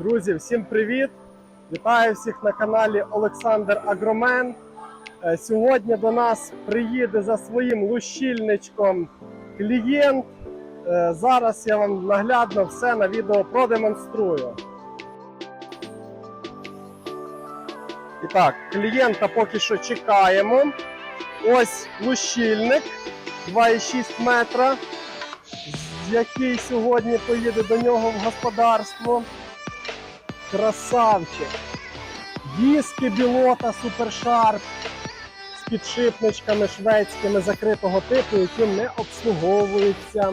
Друзі, всім привіт! Вітаю всіх на каналі Олександр Агромен. Е, Сьогодні до нас приїде за своїм лущильничком клієнт. Е, Зараз я вам наглядно все на відео продемонструю. І так, клієнта поки що чекаємо. Ось лущильник 2,6 метра, який сьогодні поїде до нього в господарство. Красавчик. Диски білота Супершарп з підшипничками шведськими закритого типу, які не обслуговуються.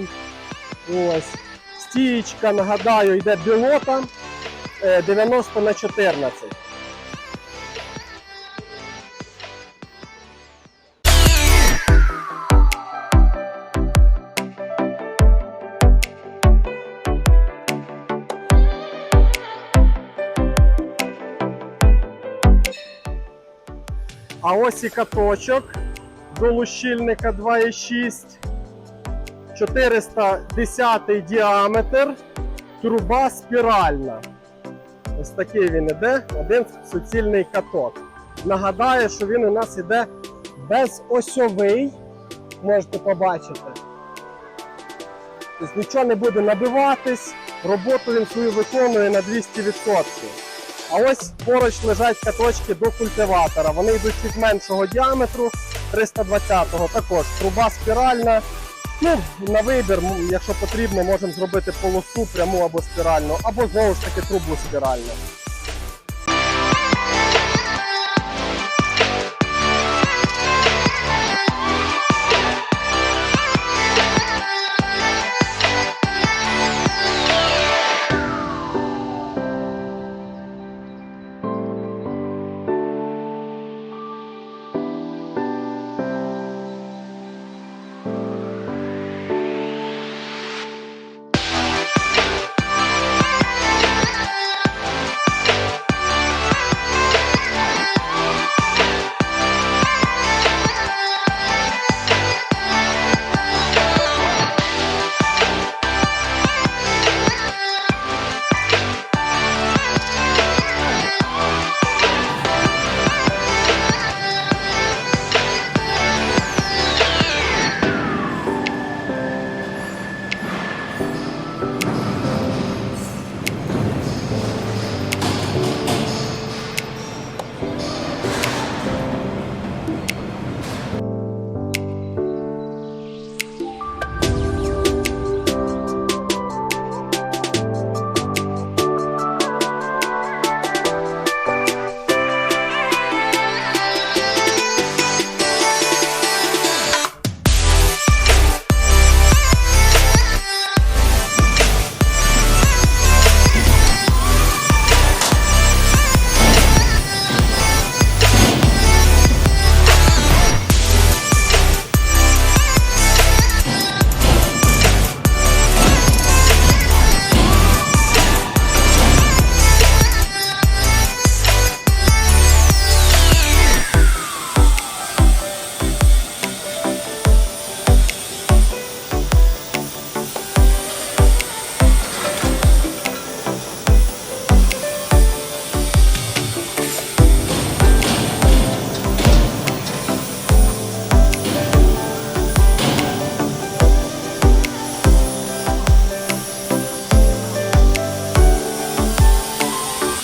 Ось. Стієчка, нагадаю, йде білота е, 90 на 14. А ось і каточок до лущильника 2,6, 410 діаметр, труба спіральна. Ось такий він іде, один суцільний каток. Нагадаю, що він у нас іде безосьовий, можете побачити. Тобто нічого не буде набиватись, роботу він свою виконує на 200%. А ось поруч лежать каточки до культиватора. Вони йдуть від меншого діаметру 320-го. Також труба спіральна. Ну, на вибір, якщо потрібно, можемо зробити полосу пряму або спіральну, або знову ж таки трубу спіральну.